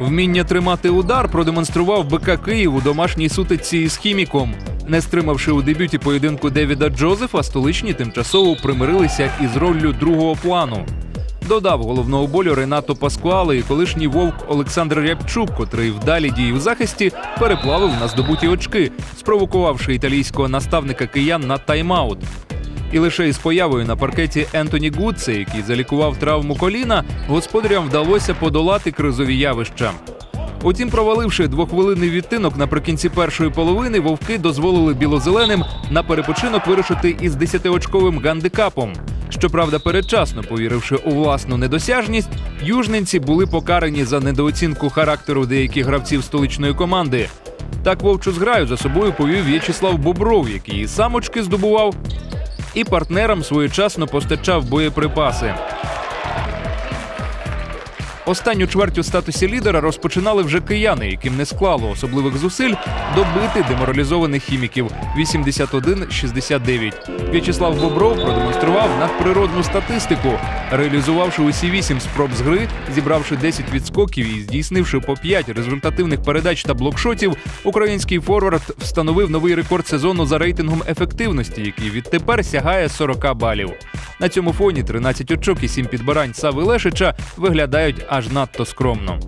Вміння тримати удар продемонстрував БК Київ у домашній сутичці із хіміком. Не стримавши у дебюті поєдинку Девіда Джозефа, столичні тимчасово примирилися із роллю другого плану. Додав головного болю Ренато Паскуале і колишній вовк Олександр Рябчук, котрий вдалі дії у захисті переплавив на здобуті очки, спровокувавши італійського наставника киян на тайм-аут. І лише із появою на паркеті Ентоні Гудсе, який залікував травму коліна, господарям вдалося подолати кризові явища. Утім, проваливши двохвилинний відтинок наприкінці першої половини, вовки дозволили білозеленим на перепочинок вирушити із десятиочковим гандикапом. Щоправда, передчасно повіривши у власну недосяжність, южненці були покарані за недооцінку характеру деяких гравців столичної команди. Так вовчу зграю за собою повів В'ячеслав Бобров, який і сам очки здобував, і партнерам своєчасно постачав боєприпаси. Останню чверть у статусі лідера розпочинали вже кияни, яким не склало особливих зусиль добити деморалізованих хіміків 81-69. В'ячеслав Бобров продемонстрував надприродну статистику, реалізувавши усі вісім спроб з гри, зібравши 10 відскоків і здійснивши по 5 результативних передач та блокшотів, український форвард встановив новий рекорд сезону за рейтингом ефективності, який відтепер сягає 40 балів. На цьому фоні 13 очок і 7 підбирань Сави Лешича виглядають аж надто скромно.